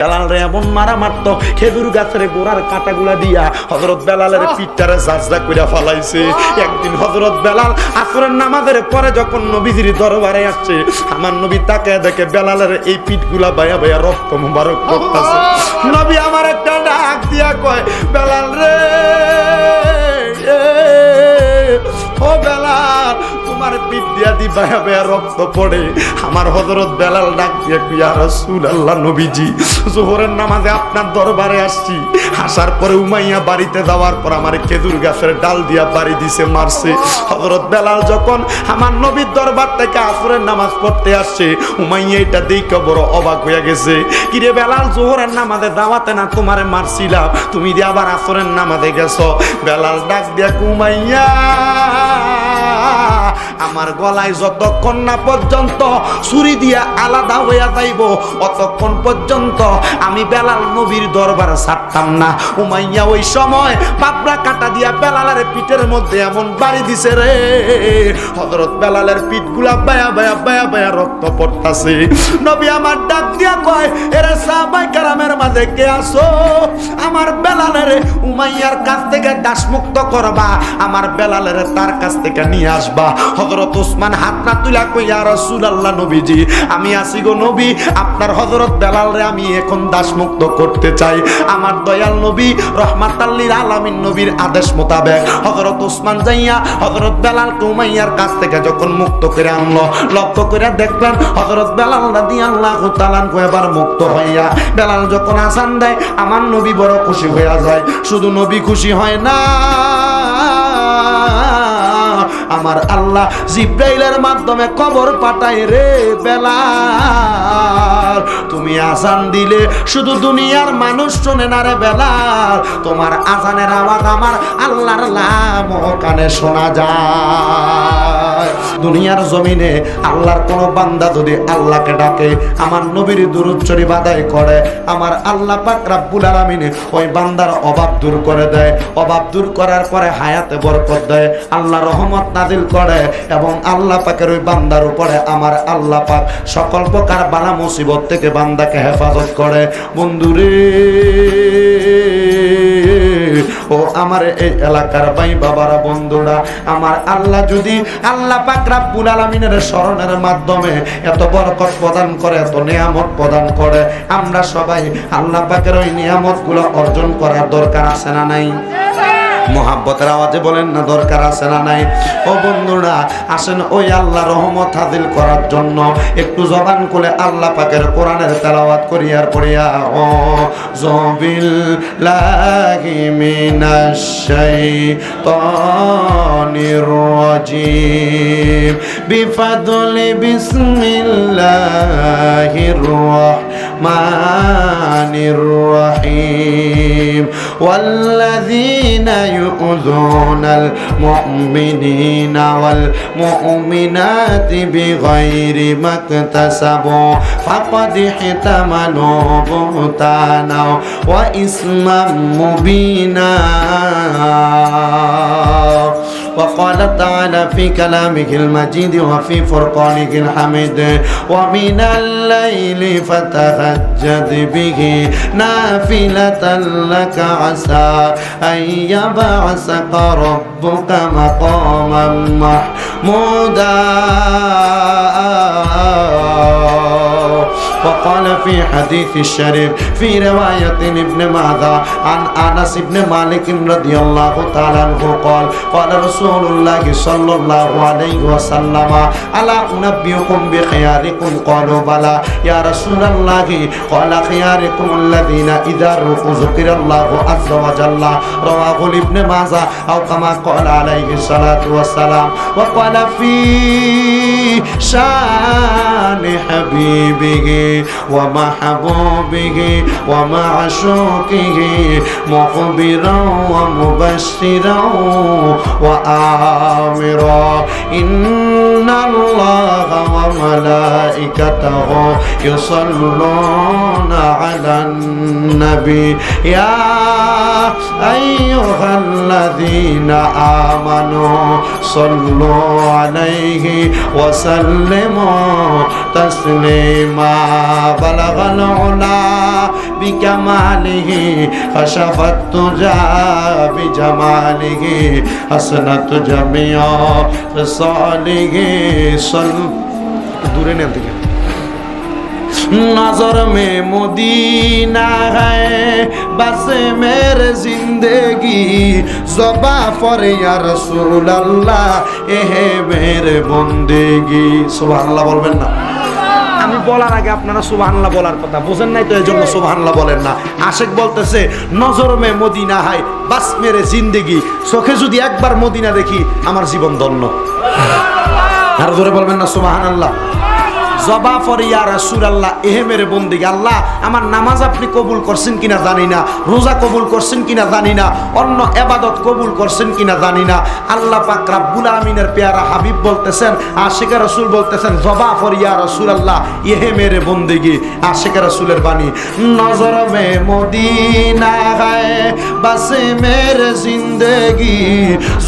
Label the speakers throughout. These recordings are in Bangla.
Speaker 1: বেলাল রে এমন মারা মারত খেজুর গাছের গোড়ার কাটাগুলা দিয়া হজরত বেলালের পিঠটারে জাজদা কইরা ফালাইছে। একদিন হজরত বেলাল আসরের নামাজের পরে যখন নবীজির দরবারে আসছে আমার নবী তাকে দেখে বেলালের এই পিঠগুলা বায়া বায়া রক্ত মুবারক করতেছে। নবী আমার একটা ডাক দিয়া কয় বেলাল রে ও বেলাল তোমার পিঠ দিয়া দি বায়া রক্ত পড়ে। আমার হজরত বেলাল ডাক দিয়ে কুইয়া রসুল আল্লাহ নবীজি, জোহরের নামাজে আপনার দরবারে আসছি। আসার পরে উমাইয়া বাড়িতে যাওয়ার পর আমার খেজুর গাছের ডাল দিয়া বাড়ি দিছে, মারছে। হজরত বেলাল যখন আমার নবীর দরবার থেকে আসরের নামাজ পড়তে আসছে, উমাইয়া এটা দেখে বড় অবাক হয়ে গেছে। কিরে বেলাল, জোহরের নামাজে দাওয়াতে না তোমারে মারছিলাম? তুমি দিয়ে আবার আসরের নামাজে গেছো? বেলাল ডাক দিয়া কুমাইয়া আমার গলায় যতক্ষণ না পর্যন্ত ছুরি দিয়া আলাদা হইয়া যাইব, অতক্ষণ পর্যন্ত আমি বেলাল নবীর দরবার ছাড়তাম না। উমাইয়া ওই সময় পাপড়া কাটা দিয়া বেলালের পিঠের মধ্যে এমন বাড়ি দিছে রে। হজরত বেলালের পিঠগুলা বায়া বায়া বায়া বায়া রক্ত পড়তাছে। নবী আমার ডাক দিয়া কয়, এরা সাহাবাই কারামের মাঝে কে আসো আমার বেলালের উমাইয়ার কাছ থেকে দাসমুক্ত করবা, আমার বেলালের তার কাছ থেকে নিয়ে আসবা। হজরত ওসমান হাত না তুলা কইয়া রসুল আল্লাহ নবীজি, আমি আসি গো নবী, আপনার হজরত বেলাল রে আমি এখন দাসমুক্ত করতে চাই। আমার দয়াল নবী রহমাতাল্লির আলামিন নবীর আদেশ মোতাবেক হজরত ওসমান যাইয়া হজরত বেলাল উমাইয়ার কাছ থেকে যখন মুক্ত করে আনলো, লক্ষ্য করে দেখলেন হজরত বেলাল রাদি আল্লাহ তালান এবার মুক্ত হইয়া বেলাল যখন আসান দেয়, আমার নবী বড় খুশি হইয়া যায়। শুধু নবী খুশি হয় না। আমার আল্লাহ জিব্রাইলের মাধ্যমে কবর পাঠায় রে বেলাল। তুমি আজান দিলে শুধু দুনিয়ার মানুষ শোনে না রে বেলাল। তোমার আজানের আওয়াজ আমার আল্লাহর লাম কানে শোনা যায়। দুনিয়ার জমিনে আল্লাহর কোন বান্দা যদি আল্লাহকে ডাকে, আমার নবীর দুরুচ্চরি বাদাই করে, আমার আল্লাহ পাক রাব্বুল আলামিন ওই বান্দার অভাব দূর করে দেয়। অভাব দূর করার পরে হায়াতে বরকত দেয়। আল্লাহ রহমত নাদিল করে এবং আল্লাহ পাকের ওই বান্দার উপরে আমার আল্লাহ পাক সকল প্রকার বালা মুসিবত থেকে বান্দাকে হেফাজত করে। বন্ধুরে, ও আমার এই এলাকার ভাই বাবারা, বন্ধুরা, আমার আল্লাহ যদি আল্লাহ পাক রাব্বুল আলামিনের স্মরণের মাধ্যমে এত বরকত প্রদান করে, এত নিয়ামত প্রদান করে, আমরা সবাই আল্লাহ পাকের ওই নিয়ামতগুলো অর্জন করার দরকার আছে না নাই? মোহাব্বতের আওয়াজে বলেন না, দরকার আছে না নাই? ও বন্ধুরা, আসেন ওই আল্লাহ রহমত হাজিল করার জন্য। একটু জবান খুলে আল্লাহ পাকের কোরআনের তেলাওয়াত করিয়ার করিয়া ও জবিল বিফাদলি বিসমিল্লাহির الرحمن الرحيم والذين يؤذون المؤمنين والمؤمنات بغير ما اكتسبوا فقد احتملوا بهتانا وإثما مبينا وقال تعالى في كلامه المجيد وفي فرقانه الحميد ومن الليل فتهجد به نافلة لك عسى أن يبعثك ربك مقاما محمودا. وقال في حديث الشريف في رواية ابن ماذا عن أنس بن مالك رضي الله تعالى عنه قال قال رسول الله صلى الله عليه وسلم ألا أنبئكم بخياركم؟ قالوا بلى. يا رسول الله قال خياركم الذين إذا رقوا ذكر الله عز وجل. رواه ابن ماذا أو كما قال عليه الصلاة والسلام وقال في شان حبيبه ومحبوبه ومعشوقه مخبرا ومبشرا وآمرا. إن الله وملائكته يصلون على النبي. يا أيها الذين آمنوا صلوا عليه وسلموا تسليما. بلغ العلا بكماله كشف التجى بجماله حسنت جميع خصاله صل دورے نے دیکھا نظر میں مدینہ ہے بس میرے زندگی زبا فر یا رسول اللہ اے میرے بندگی سبحان اللہ بولবেন না বলার আগে আপনারা সুবাহান্লা বলার কথা। বোঝেন নাই তো এই জন্য সুবাহান্লা বলেন না। আশেক বলতেছে নজর মে মদিনা হাই বাস মেরে জিন্দিগি। চোখে যদি একবার মদিনা দেখি আমার জীবন ধন্য। আর জোরে বলবেন না সুবহানাল্লাহ। জবা ফরিয়া রাসুল আল্লাহ এহে মেরে বন্দিকে আল্লাহ, আমার নামাজ আপনি কবুল করছেন কিনা জানি না, রোজা কবুল করছেন কিনা জানি না অন্য এবাদত কবুল করছেন কিনা জানি না। আল্লাহ পাক রাব্বুল আমিনের পেয়ারা হাবিব বলতেছেন, আশিকা রসুল বলতেছেন জবা ফরিয়া রসুল আল্লাহ এহে মেরে বন্দিগি, আশিকা রসুলের বাণী। নজর মে মদিনা গায়ে বাসে মেরে জিন্দগি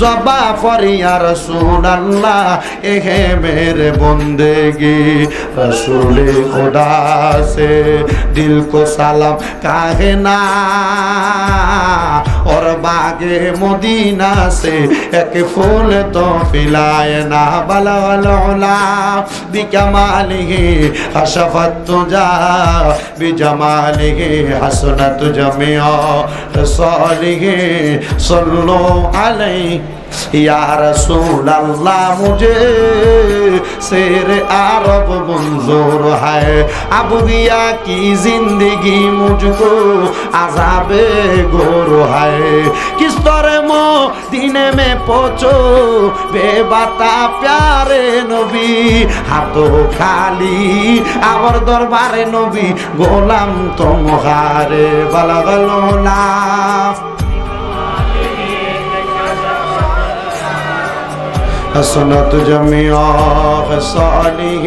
Speaker 1: জবা ফরিয়া রসুল আল্লাহ এহে মেরে বন্দেগি। रसूल खुदा से दिल को सलाम काहे ना और बागे मदीना से एक फूल तो पिलाए ना बला बला बिकमालिही हशफत तुजा बिजमालिही हसनत जमिया सालिही सल्लो अलैहि या रसूल अल्लाह मुझे शेर अरब मंजूर है अब गया की जिंदगी मुझको अजाबे गोर है किस तरह मो दिन में पहुंचो बेबाता प्यारे নবী হাতো খালি আমার দরবারে নবী গোলাম তোমারে বালাগাল লাভ حسنت جميع خصاله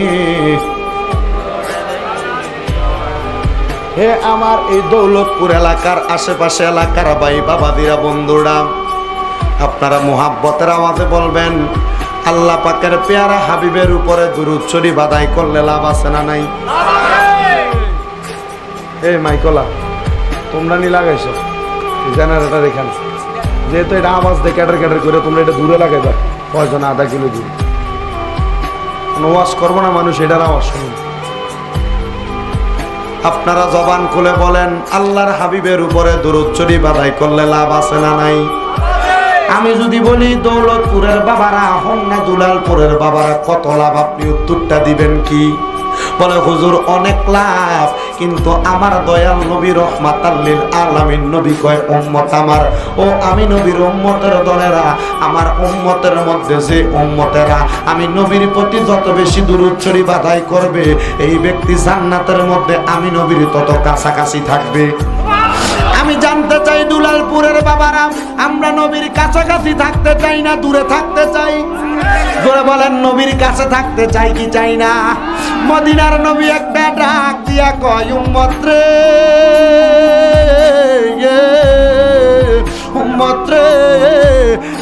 Speaker 1: হে আমার এই দৌলতপুর এলাকার আশেপাশে এলাকার ভাই বাবাদিরা বন্ধুরা আপনারা মোহাব্বতের আওয়াজে বলবেন আল্লাহ পাকের পেয়ারা হাবিবের উপরে দুরুদ শরীফ বাদাই করলে লাভ আছে না নাই এই মাইকলা তোমরা নি লাগাইছো জেনারেটর এখানে যেহেতু এটা আওয়াজ দিয়ে ক্যাটার ক্যাটার করে তোমরা এটা দূরে লাগাইবা কয়জন আধা কিলো দূরে কোনো ওয়াজ করব না মানুষ, এটার আওয়াজ শুনুন। আপনারা জবান খুলে বলেন, আল্লাহর হাবিবের উপরে দূরচ্চরি বাধাই করলে লাভ আছে না নাই? আমি যদি বলি, দৌলতপুরের বাবারা হন্না দুলালপুরের বাবারা, কত লাভ? আপনি উত্তরটা দিবেন কি? বলে, হুজুর, অনেক লাভ। কিন্তু আমার দয়াল নবী রহমাতাল্লিল আলামিন। নবী কয়, উম্মত আমার। ও আমি নবীর উম্মতের দলেরা, আমার উম্মতের মধ্যে যে উম্মতেরা, আমি নবীর প্রতি যত বেশি দূরচ্ছরি বাধাই করবে, এই ব্যক্তি জান্নাতের মধ্যে আমি নবীর তত কাছাকাছি থাকবে। আমি জানতে দুলালপুরের বাবারা, আমরা নবীর কাছাকাছি থাকতে চাই না, দূরে থাকতে চাই। জোরে বলেন, নবীর কাছে থাকতে চাই কি চাই না? মদিনার নবী একটা ডাক দিয়া কয় উম্মত রে,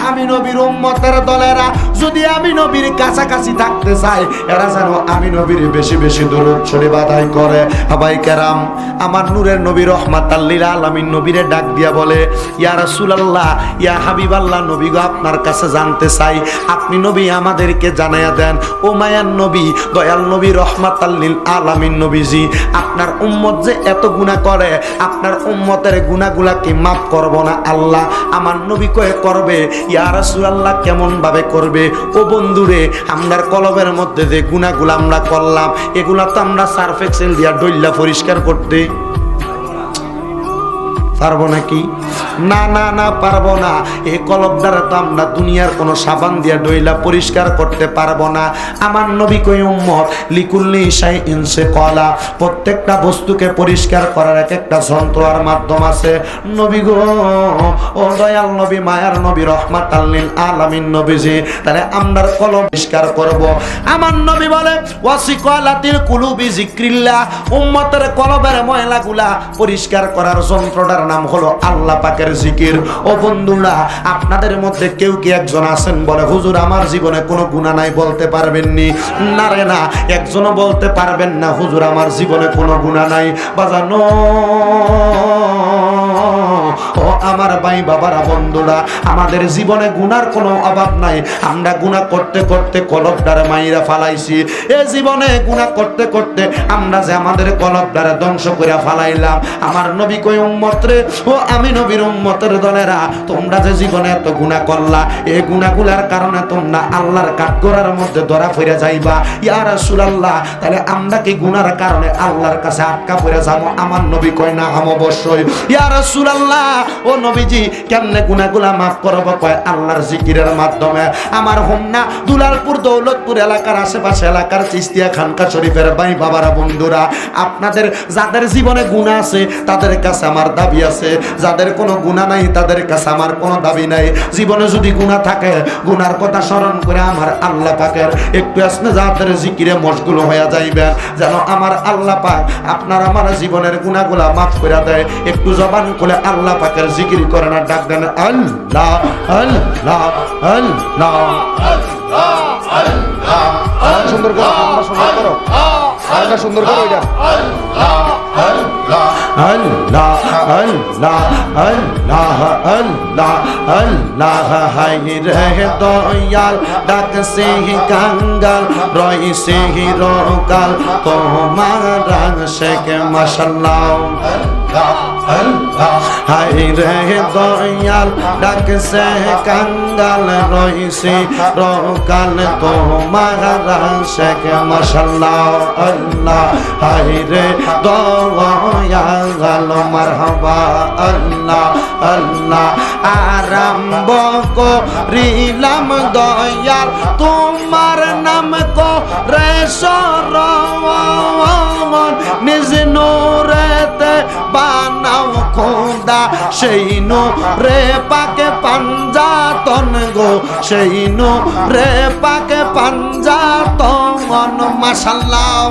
Speaker 1: আমি নবীর উম্মতের দলেরা যদি আমি নবীর কাছাকাছি থাকতে চাই, এরা যেন আমি নবীর বেশি বেশি দূরত ছড়ি বাধাই করে। হাবাই কেরাম, আমার নূরের নবী রহমাত আল্লিল আলমিন নবীরে ডাক দিয়া বলে, ইয়া রাসূলুল্লাহ, ইয়া হাবিবাল্লাহ, নবী গো আপনার কাছে জানতে চাই। আপনি নবী আমাদেরকে জানাইয়া দেন, ও মায়ান নবী, দয়াল নবী রহমাত আল্লিল আলামিন নবীজি, আপনার উম্মত যে এত গুনাহ করে, আপনার উম্মতের গুনাহগুলা কি মাফ করব না আল্লাহ। আমার নবী কয়ে করবে, ইয়া রাসূলুল্লাহ কেমন ভাবে করবে? ও বন্ধুরে আমরা কলমের মধ্যে যে গুণাগুলো আমরা করলাম, এগুলা তো আমরা সার্ফ এক্সেল দিয়া ডইল্লা পরিষ্কার করতে পারব নাকি? না না না, পারব না। এই কলব দ্বারা তো আমরা দুনিয়ার কোনো সাবান দিয়া ডইলা পরিষ্কার করতে পারব না। আমার নবী কই, উম্মত, লিকুল্লি ইসাই ইনসে কলা। প্রত্যেকটা বস্তুকে পরিষ্কার করার এক একটা যন্ত্র আর মাধ্যম আছে। নবী গো, ও দয়াল নবী, মায়ার নবী, রহমাত আল্লিল আলামিন নবীজি, তাহলে আমরার কলম পরিষ্কার করব। আমার নবী বলে, ওয়াসিকালাতিল কুলুবি জিক্রিল্লাহ উম্মতের কলবের ময়লাগুলা পরিষ্কার করার যন্ত্রটার নাম হলো আল্লাহ পাকের জিকির। ও বন্ধুরা, আপনাদের মধ্যে কেউ কি একজন আছেন বলে, হুজুর, আমার জীবনে কোনো গুণা নাই, বলতে পারবেননি না? রে না, একজনও বলতে পারবেন না, হুজুর, আমার জীবনে কোনো গুণা নাই। বাজানো। ও আমার ভাই বাবারা, বন্ধুরা, আমাদের জীবনে গুনার কোনো অভাব নাই। আমরা গুণা করতে করতে কলবডারে মাইরা ফালাইছি। এ জীবনে গুণা করতে করতে আমরা যে আমাদের কলবডারে ধ্বংস করে ফালাইলাম। আমার নবী কই উম্মত রে, ও আমি নবীর উম্মতের দলেরা, তোমরা যে জীবনে এত গুণা করলা এই গুণাগুলার কারণে তোমরা আল্লাহর কাঠগড়ার মধ্যে ধরা ফিরে যাইবা। ইয়া রাসূলুল্লাহ, তাহলে আমরা কি গুনার কারণে আল্লাহর কাছে আটকা পড়ে যাব? আমার নবী কয়, না, আম অবশ্যই। ইয়া রাসূলুল্লাহ, ও নবীজি, কেমনে মাফ করব? কয়, আল্লাহর জিকিরের মাধ্যমে। আমার হোমনা দুলালপুর দৌলতপুর এলাকার আশেপাশে এলাকার চিস্তিয়া খানকা শরীফের বাবারা, বন্ধুরা, আপনাদের যাদের জীবনে গুণা আছে, তাদের কাছে আমার দাবি আছে। যাদের কোনো গুণা নাই, তাদের কাছে আমার কোনো দাবি নাই। জীবনে যদি গুণা থাকে গুনার কথা স্মরণ করে আমার আল্লাহ পাকের একটু আসলে যাদের জিকিরে মশগুল হয়ে যাইবেন, যেন আমার আল্লাহ পাক আপনার আমার জীবনের গুণাগুলা মাফ করে দেয়। একটু জবান খুলে আল্লাহ পাকের জিকির করে না ডাক দেন আল্লাহ আল্লাহ আল্লাহ সুন্দর করো সুন্দর করো সুন্দর করো আল্লাহ আল্লাহ আল্লাহ আল্লাহ আল্লাহ হাই রে দয়াল ডাক সে কাঙ্গাল রই সে রকাল তোমার রাগ মাশাল্লাহ হাই রে দয়াল ডাক সে কাঙ্গাল রই রকাল তোমার শেখ মাশাল্লাহ আল্লাহ হাই রে দয়াল মারহাবা আল্লাহ আল্লাহ আরম্ভ করিলাম দয়াল তোমার নাম কো রে সরমন বানাও খোদা, সেই নো রে পাকে পাঞ্জাতন গো, সেই নো রে পাকে পাঞ্জাতন, মাশাল্লাহ।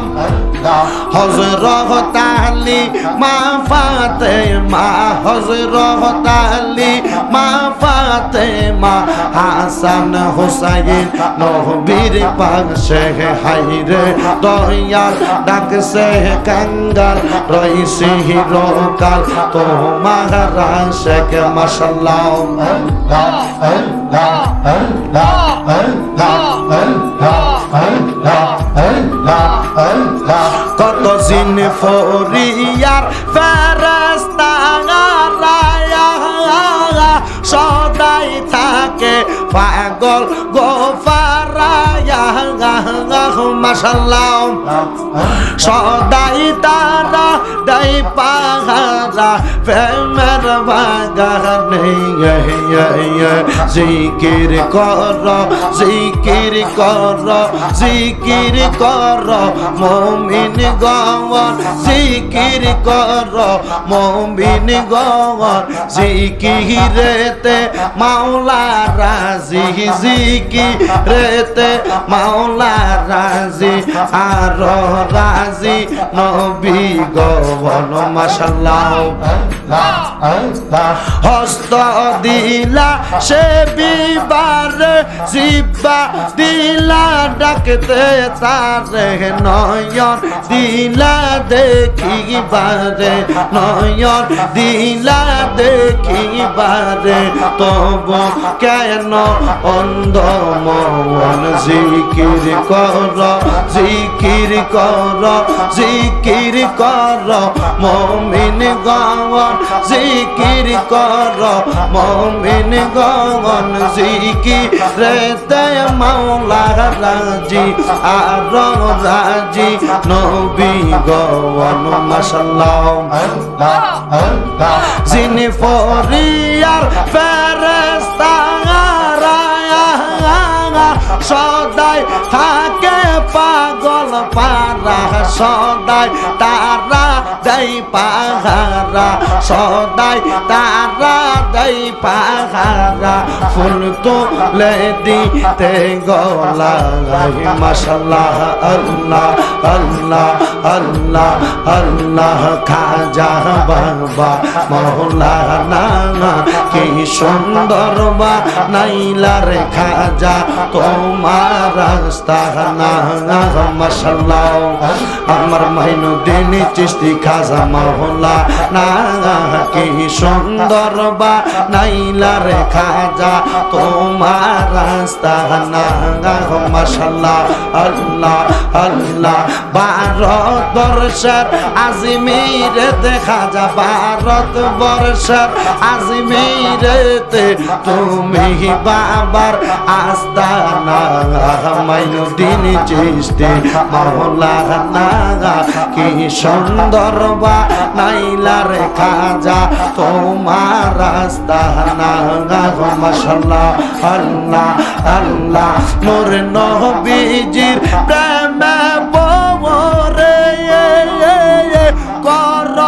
Speaker 1: হজরত আলী, মা ফাতে মা হজরত আলী, মা ফাতে মা হাসান হুসাইন, নবীর পাশে হাইরে দয়াল ডাকছে কাঙ্গাল রইছে হিরকাল তোমার রাশেক মাশাল্লাহ। কত জিন ফরিয়ার ফেরেস্তা সদাই থাকে পাগল গোফারায়া মাশাল্লাহ সদাই তারা দাই পাহারা, প্রেমের বাগানে জিকির কর জিকির কর জিকির কর, মমিন গওয়ার। জিকির কর, মমিন গওয়ার। জিকিরেতে মাওলা রাজি মাওলা আর রাজি নবী গওয়ার মাশাল্লাহ। হস্ত দিলা সে বিবার জিব্বা দিলা ডাকতে তারে নয়ন দিলা দেখিবারে, নয়ন দিলা দেখিবারে, তব কেন অন্ধ মন জিকির কর জিকির কর জিকির কর, মমিন গন জিকির কর, মমিন গন জিকির রেতে মাওলা রাজি আর রাজি নবী গন মাশাল্লাহ যিনি ফরিয়ার ফেরেস্তা সদাই থাকে পাগল পারা সদাই তারা দেই পাহারা, সদাই তারা দেই পাহারা। ফুল তুলে দিতে গলাই মাশাল্লাহ, আল্লাহ আল্লাহ আল্লাহ আল্লাহ, খাজা বাবা, মৌলানা কি সুন্দর বা নাইলার খাজা, তোমার রাস্তা, না মাশাল্লাহ, আমার মাইনুদ্দিন চিস্তি খাজা মহলা না, কি সুন্দর বা নাইলার খাজা। তোমার রাস্তা না মাশাল্লাহ, আল্লাহ আল্লাহ। ভারত বর্ষের আজমির দেখা যা ভারত বর্ষের আজমিরেতে তুমি বাবার আস্তানা। মাইনুদ্দিন চিস্তি মহলানা কি সুন্দর বা নাইলার খাজা, তোমার রাস্তানা মাশাল্লাহ, আল্লাহ আল্লাহ। মোর নবীজির প্রেমে বরে কর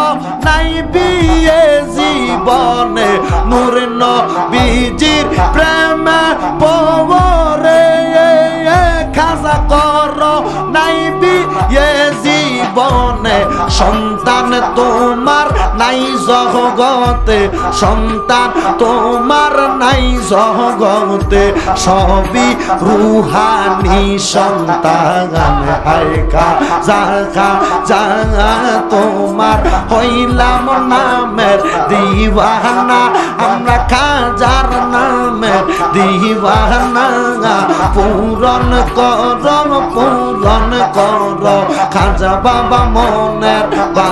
Speaker 1: নাই বিয়ে জীবনে। নূর নবীজির প্রেমে পরে খাজা কর নাই বিয়ে জীবনে। সন্তান তোমার নাই জগতে, সন্তান তোমার নাই জগতে, সবই রুহানি সন্তান। হাইকা জাগা যা তোমার হইলাম নামের দিওয়ানা। আমরা খাজার নামের দিওয়ানা। পূরণ কর পূরণ কর। খাজা বাবা মনের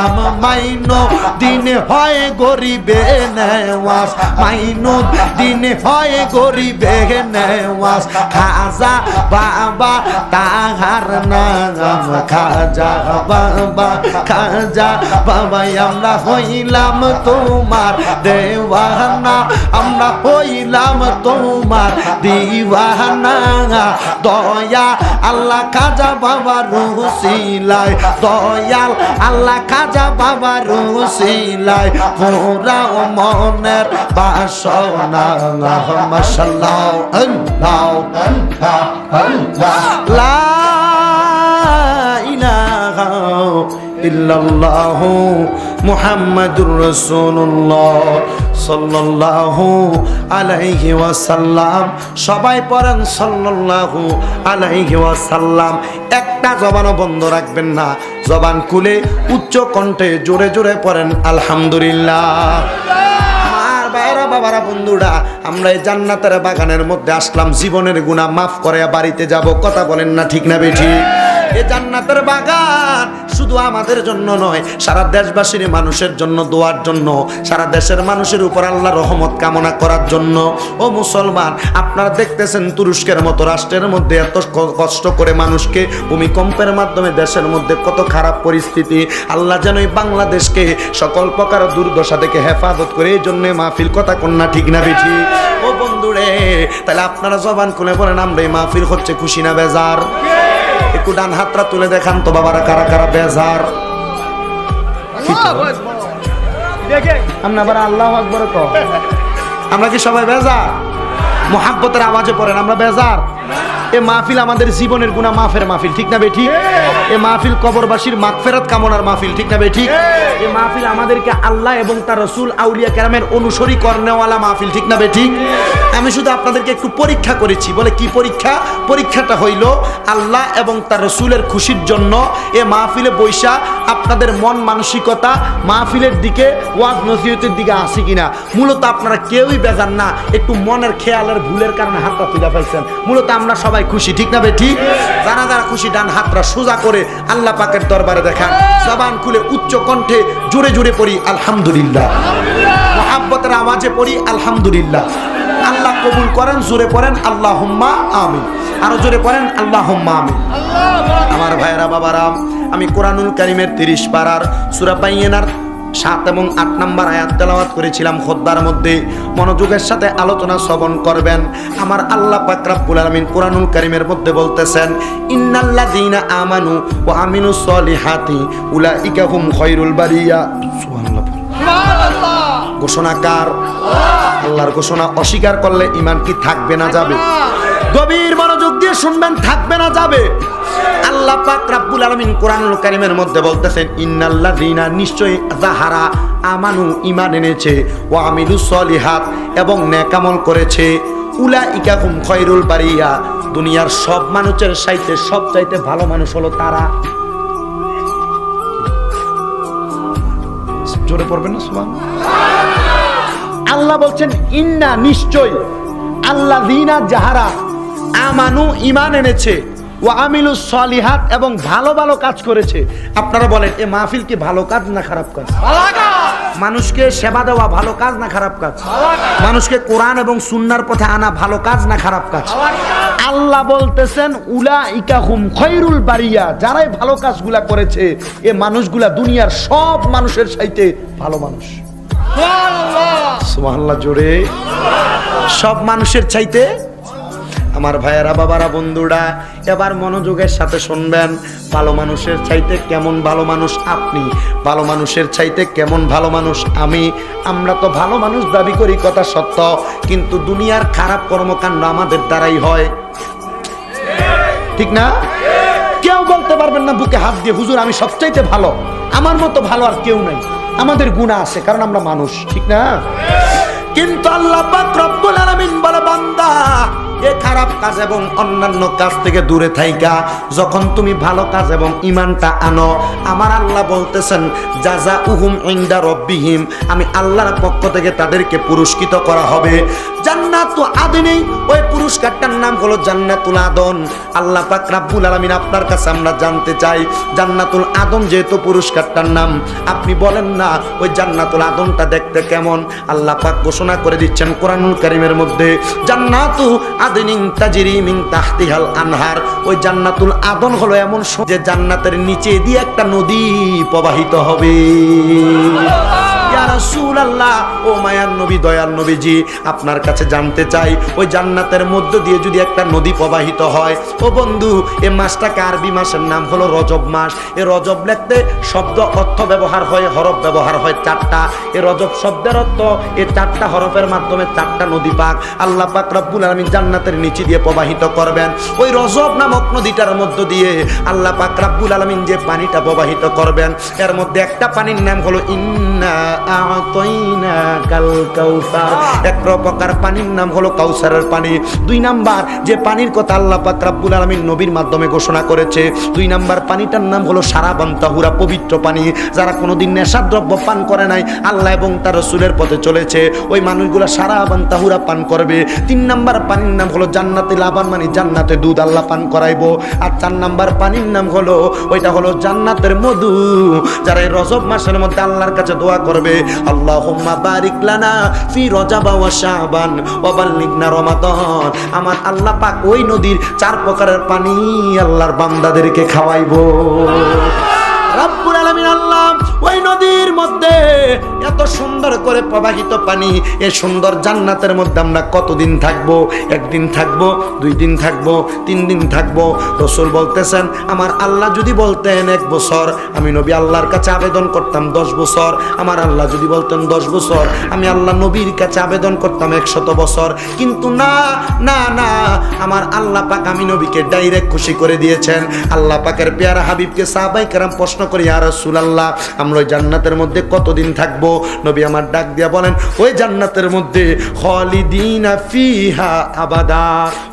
Speaker 1: প্রণাম মাইনো দিন হয় গরিবে নেওয়াস মাইনো দিন হয় গরিবে নেওয়াস খাজা বাবা, তাহার নাম খাজা বাবা খাজা বাবা, আমরা হইলাম তোমার দেওয়ানা, আমরা হইলাম তোমার দিওয়ানা। দয়া আল্লাহ, খাজা বাবা রুসিলায়, দয়াল আল্লাহ, খাজা বাবা রুসিলায় পুরা মনের বাসনা মাশাল্লাহ আল্লাহ লা ইলাহা ইল্লাল্লাহু মুহাম্মাদুর রাসূলুল্লাহ সাল্লাল্লাহু আলাইহি ওয়াসাল্লাম। সবাই পড়েন সাল্লাল্লাহু আলাইহি ওয়াসাল্লাম। একটা জবানও বন্ধ রাখবেন না। জবান খুলে উচ্চ কণ্ঠে জোরে জোরে পড়েন, আলহামদুলিল্লাহ। বাবারা, বন্ধুরা, আমরা এই জান্নাতের বাগানের মধ্যে আসলাম। জীবনের গুণা মাফ করে বাড়িতে যাব। কথা বলেন না ঠিক না বেঠি এ জান্নাতের বাগান শুধু আমাদের জন্য নয়, সারা দেশবাসীর মানুষের জন্য, দোয়ার জন্য, সারা দেশের মানুষের উপর আল্লাহ রহমত কামনা করার জন্য। ও মুসলমান, আপনারা দেখতেছেন তুরস্কের মতো রাষ্ট্রের মধ্যে এত কষ্ট করে মানুষকে ভূমিকম্পের মাধ্যমে দেশের মধ্যে কত খারাপ পরিস্থিতি। আল্লাহ যেন বাংলাদেশকে সকল প্রকার দুর্দশা থেকে হেফাজত করে, এই জন্য মাহফিল কথা কন্যা ঠিক না বেঠি। ও বন্ধুরে, তাহলে আপনারা জবান খুলে বলেন, আমরা এই মাহফিল হচ্ছে খুশি না বেজার? একটু ডান হাতটা তুলে দেখান তো বাবারা কারা কারা বেজার। আমরা আবার আল্লাহ আকবর ক আমরা কি সবাই বেজার? মোহাব্বতের আওয়াজে পড়েন আমরা বেজার। এ মাহফিল আমাদের জীবনের গুণা মাফের মাহফিল ঠিক না বেঠি এ মাহফিল কবরবাসীর মাগফেরাত কামনার মাহফিল ঠিক না বেঠি এ মাহফিল আমাদেরকে আল্লাহ এবং তার রসুল আউলিয়া কেরামের অনুসরী করনেওয়ালা মাহফিল ঠিক না বেঠি আমি শুধু আপনাদেরকে একটু পরীক্ষা করেছি বলে কি পরীক্ষা? পরীক্ষাটা হইল আল্লাহ এবং তার রসুলের খুশির জন্য এ মাহফিলে বৈশা আপনাদের মন মানসিকতা মাহফিলের দিকে ওয়াজ নসিহতের দিকে আসে কিনা। মূলত আপনারা কেউই বেজান না একটু মনের খেয়ালের ভুলের কারণে হাতটা তুলে ফেলছেন। মূলত আমরা সবাই খুশি, ঠিক না বে, ঠিক? যারা যারা খুশি, ডান হাতটা সোজা করে আল্লাহ পাকের দরবারে দেখান। জবান খুলে উচ্চ কণ্ঠে জোরে জোরে পড়ি, আলহামদুলিল্লাহ। মহাব্বতের আওয়াজে পড়ি, আলহামদুলিল্লাহ। আল্লাহ কবুল করেন, জোরে পড়েন আল্লাহ হুম্মা আমিন। আরও জোরে পড়েন আল্লাহ হুম্মা আমিন। আমার ভাইয়েরা বাবারাম আমি কোরআনুল কারিমের তিরিশ পাড়ার সুরা পাইয়েনার সাত এবং আট নাম্বার আয়াত তেলাওয়াত করেছিলাম খোদ্বার মধ্যে। মনোযোগের সাথে আলোচনা শ্রবণ করবেন। আমার আল্লাহ পাক রাব্বুল আলামিন কোরআনুল কারীমের মধ্যে বলতেছেন ইন্নাল্লাযীনা আমানু ওয়া আমিনুস সলিহাতি উলাইকা হুম খায়রুল বারিয়া। সুবহানাল্লাহ। ঘোষণাকার আল্লাহর ঘোষণা অস্বীকার করলে ইমান কি থাকবে না যাবে? গভীর মনোযোগ দিয়ে শুনবেন, থাকবে না, যাবে। আল্লাহ পাক রাব্বুল আলামিন কোরআনুল কারীমের মধ্যে বলতেছেন, ইন্নাল্লাযীনা নিশ্চয়ই যাহারা আমানু ঈমান এনেছে, ওয়া আমিলুস সলিহাত এবং নেকামল করেছে, উলাইকা হুম খায়রুল বারিয়া। দুনিয়ার সব মানুষের সাইতে সব চাইতে ভালো মানুষ হলো তারা। জোরে পড়বেন না, সুবহান। আল্লাহ বলছেন, ইন্না নিশ্চয় আল্লাহ দিনা যাহারা আমানু ইমান এনেছে ও আমিলু সলিহাত এবং ভালো ভালো কাজ করেছে। আপনারা বলেন, এ মাহফিল কি ভালো কাজ না খারাপ কাজ? মানুষকে সেবা দেওয়া ভালো কাজ না খারাপ কাজ? মানুষকে কোরআন এবং সুন্নার পথে আনা ভালো কাজ না খারাপ কাজ? আল্লাহ বলতেছেন উলা ইকা হুম খৈরুল বাড়িয়া যারাই ভালো কাজগুলা করেছে, এ মানুষগুলা দুনিয়ার সব মানুষের সাইতে ভালো মানুষ। জোরে। সব মানুষের চাইতে আমার ভাইয়েরা, বাবারা, বন্ধুরা, এবার মনোযোগের সাথে শুনবেন, ভালো মানুষের চাইতে কেমন ভালো মানুষ আপনি? ভালো মানুষের চাইতে কেমন ভালো মানুষ আমি? আমরা তো ভালো মানুষ দাবি করি, কথা সত্য, কিন্তু দুনিয়ার খারাপ কর্মকাণ্ড আমাদের দ্বারাই হয়। ঠিক না? কেউ বলতে পারবেন না, বুকে হাত দিয়ে, হুজুর, আমি সবচাইতে ভালো। আমার মতো ভালো আর কেউ নাই। আমাদের গুণা আছে, কারণ আমরা মানুষ, ঠিক না? কিন্তু আল্লাহ রব্বুল খারাপ কাজ এবং অন্যান্য কাজ থেকে দূরে থাইকা। যখন তুমি ভালো কাজ এবং ইমানটা আনো, আমার আল্লাহ বলতেছেন যা যা উহুম ইন্দা রব্বিহিম। আমি আল্লাহর পক্ষ থেকে তাদেরকে পুরস্কৃত করা হবে। জান্নাত আদনি ওই পুরস্কারটার নাম হলো জান্নাতুল আদন। আল্লাহ পাক রাব্বুল আলামিন আপনার কাছে আমরা জানতে চাই, জান্নাতুল আদম যেহেতু পুরস্কারটার নাম, আপনি বলেন না ওই জান্নাতুল আদমটা দেখতে কেমন? আল্লাহ পাক ঘোষণা করে দিচ্ছেন কোরআনুল কারীমের মধ্যে, জান্নাতু আদনিন তাজরি মিন তাহতিহাল আনহার। ওই জান্নাতুল আদন হলো এমন যে জান্নাতের নিচে দিয়ে একটা নদী প্রবাহিত হবে। ও নবী নবীজি, আপনার কাছে জানতে চাই, ওই জান্নাতের মধ্য দিয়ে যদি একটা নদী প্রবাহিত হয় বন্ধু, এ আরবি মাসের নাম হলো রজব মাস? এ শব্দ অর্থ ব্যবহার হয়, হরফ ব্যবহার হয় চারটা। এ রজব শব্দের অর্থ এই চারটা হরফের মাধ্যমে চারটা নদী জান্নাতের নিচে দিয়ে প্রবাহিত করবেন। ওই রজব নামক নদীটার মধ্য দিয়ে আল্লাহ পাক রব্বুল আলামিন যে পানিটা প্রবাহিত করবেন, এর মধ্যে একটা পানির নাম হলো ইন্না এক প্রকার পানির নাম হলো কাউসারের পানি। দুই নাম্বার, যে পানির কথা আল্লাহ নবীর মাধ্যমে ঘোষণা করেছে। দুই নাম্বার, পানিটার নাম হলো পবিত্র পানি। যারা কোনোদিন পান করে নাই, আল্লাহ এবং তার রসুলের পথে চলেছে। ওই মানুষগুলো সারাবান তাহুরা পান করবে। তিন নাম্বার, পানির নাম হলো জান্নাতে লাবান মানে জান্নাতে দুধ আল্লাহ পান করাইবো। আর চার নাম্বার, পানির নাম হলো, ওইটা হলো জান্নাতের মধু। যারা এই রজব মাসের মধ্যে আল্লাহর কাছে দোয়া করবে আল্লাহুম্মা বারিক লানা ফি রজাবা ওয়া শাবান ওয়া বাল্লিগনা রমাদান। আমার আল্লাহ পাক ওই নদীর চার প্রকারের পানি আল্লাহর বান্দাদেরকে খাওয়াইবো। রাব্বুল আলামিন আল্লাহ ওই নদীর মধ্যে এত সুন্দর করে প্রবাহিত পানি, এ সুন্দর জান্নাতের মধ্যে আমরা কতদিন থাকব? একদিন থাকব, দুই দিন থাকব, তিন দিন থাকব? রসুল বলতেছেন, আমার আল্লাহ যদি বলতেন এক বছর, আমি নবী আল্লাহর কাছে আবেদন করতাম দশ বছর। আমার আল্লাহ যদি বলতেন দশ বছর, আমি আল্লাহ নবীর কাছে আবেদন করতাম একশত বছর। কিন্তু না না না, আমার আল্লাহ পাক আমি নবীকে ডাইরেক্ট খুশি করে দিয়েছেন। আল্লাহ পাকের পেয়ারা হাবিবকে সাহাবাই কেরাম প্রশ্ন করি আর রসুল আল্লাহ আমরা ওই জান্নাতের মধ্যে কতদিন থাকব? নবী আমার ডাক দিয়া বলেন ওই জান্নাতের মধ্যে খলিদিনা ফিহা আবাদা।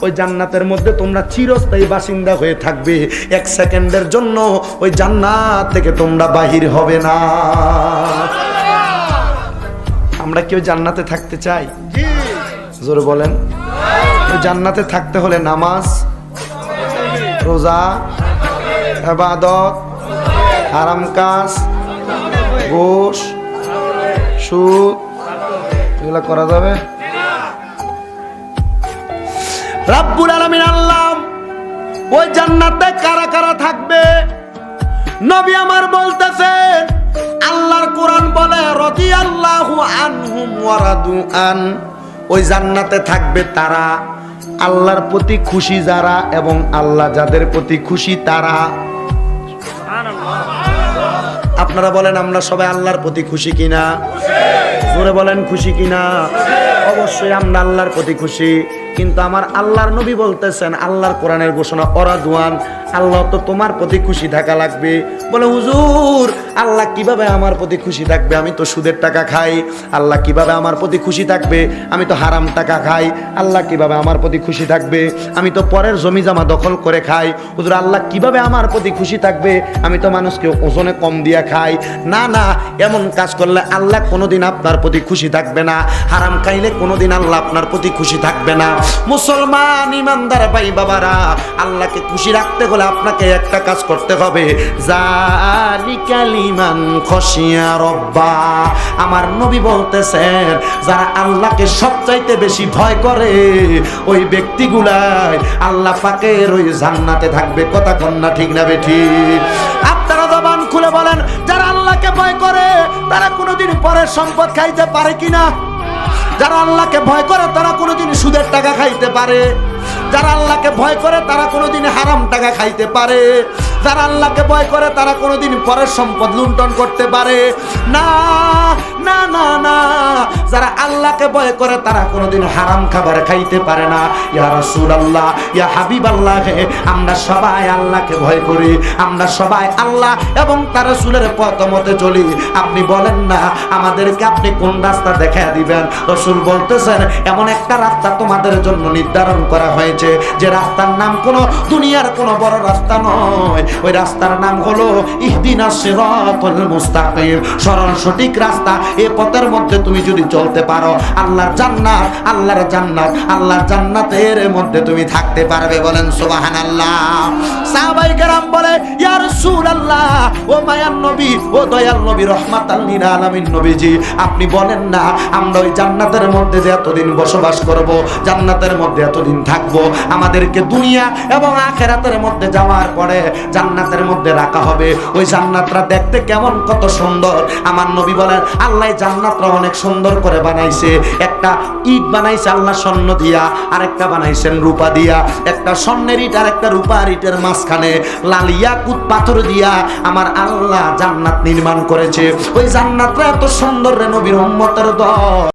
Speaker 1: ওই জান্নাতের মধ্যে তোমরা চিরস্থায়ী বাসিন্দা হয়ে থাকবে। এক সেকেন্ডের জন্য ওই জান্নাত থেকে তোমরা বাহির হবে না। আমরা কেউ জান্নাতে থাকতে চাই? জোরে বলেন। ওই জান্নাতে থাকতে হলে নামাজ রোজা আবাদত আরাম কাজ ঘোষ সুদ এগুলো করা যাবে? রাব্বুল আলামিন আল্লাহ, ওই জান্নাতে কারা কারা থাকবে? নবী আমার বলতেছেন, আল্লাহর কোরআন বলে, রাদিয়াল্লাহু আনহুম ওয়া রাদু আন। ওই জান্নাতে থাকবে তারা, আল্লাহর প্রতি খুশি যারা এবং আল্লাহ যাদের প্রতি খুশি তারা। আপনারা বলেন, আমরা সবাই আল্লাহর প্রতি খুশি কিনা? বলেন, খুশি কিনা? অবশ্যই আমরা আল্লাহর প্রতি খুশি। কিন্তু আমার আল্লাহর নবী বলতেছেন, আল্লাহর কোরআনের ঘোষণা অরা দুয়ান আল্লাহ তো তোমার প্রতি খুশি থাকা লাগবে। বলে, হুজুর, আল্লাহ কীভাবে আমার প্রতি খুশি থাকবে? আমি তো সুদের টাকা খাই। আল্লাহ কীভাবে আমার প্রতি খুশি থাকবে? আমি তো হারাম টাকা খাই। আল্লাহ কীভাবে আমার প্রতি খুশি থাকবে? আমি তো পরের জমি জমা দখল করে খাই। হুজুর, আল্লাহ কীভাবে আমার প্রতি খুশি থাকবে? আমি তো মানুষকে ওজনে কম দিয়া খাই। না না, এমন কাজ করলে আল্লাহ কোনোদিন আপনার প্রতি খুশি থাকবে না। হারাম খাইলে কোনোদিন আল্লাহ আপনার প্রতি খুশি থাকবে না। মুসলমান ইমানদার ভাই বাবারা, আল্লাহকে খুশি রাখতে হলে আপনাকে একটা কাজ করতে হবে। জালিকাল ইমান খসিয়া রব্বা। আমার নবী বলতেছেন, যারা আল্লাহকে সবচাইতে বেশি ভয় করে, ওই ব্যক্তিগুলাই আল্লাহ পাকের ওই জান্নাতে থাকবে। কথা কন্যা ঠিক না বেঠি? আপনারা জবান খুলে বলেন, যারা আল্লাহকে ভয় করে, তারা কোনোদিন পরের সম্পদ খাইতে পারে কিনা? যারা আল্লাহকে ভয় করে তারা কোনোদিন সুদের টাকা খাইতে পারে। যারা আল্লাহকে ভয় করে, তারা কোনোদিন হারাম টাকা খাইতে পারে। যারা আল্লাহকে ভয় করে, তারা কোনোদিন পরের সম্পদ লুণ্ঠন করতে পারে। না না না না। যারা আল্লাহকে ভয় করে, তারা কোনোদিন হারাম খাবার খাইতে পারে না। ইয়া রাসূল আল্লাহ ইয়া হাবিব আল্লাহ হে আমরা সবাই আল্লাহকে ভয় করি। আমরা সবাই আল্লাহ এবং তার রাসূলের পথ মতে চলি। আপনি বলেন না, আমাদেরকে আপনি কোন রাস্তা দেখা দিবেন? রসুল বলতেছেন, এমন একটা রাস্তা তোমাদের জন্য নির্ধারণ করা হয়েছে। যে রাস্তার নাম কোনো দুনিয়ার কোনো বড় রাস্তা নয়। ওই রাস্তার নাম হলো ইহদিনা সিরাতুল মুস্তাকিম। সরল সঠিক রাস্তা এই পথের মধ্যে তুমি যদি চলতে পারো, আল্লাহর জান্নাত আল্লাহর জান্নাত, আল্লাহর জান্নাতের মধ্যে তুমি থাকতে পারবে বলেন সুবহানাল্লাহ। সাহাবাই কেরাম বলে, ইয়া রাসূলুল্লাহ, ও মায়ার নবী, ও দয়াল নবী, রহমাতাল লিল আলামিন নবীজি, আপনি বলেন না, আমরা ওই জান্নাতের মধ্যে যে এতদিন বসবাস করব, জান্নাতের মধ্যে এতদিন থাকব, আমাদেরকে দুনিয়া এবং আখেরাতের মধ্যে যাওয়ার পরে জান্নাতের মধ্যে রাখা হবে। ওই জান্নাতটা দেখতে কেমন, কত সুন্দর। আমার নবী বলেন, আল্লাহ জান্নাতটা অনেক সুন্দর করে বানাইছে। একটা ইট বানাইছে আল্লাহ স্বর্ণ দিয়া, আরেকটা বানাইছেন রূপা দিয়া। একটা স্বর্ণের ইট আর একটা রূপার ইটের মাঝখানে লাল ইয়াকুত পাথর দিয়া আমার আল্লাহ জান্নাত নির্মাণ করেছে। ওই জান্নাতটা এত সুন্দর রে নবীর উম্মতের দল।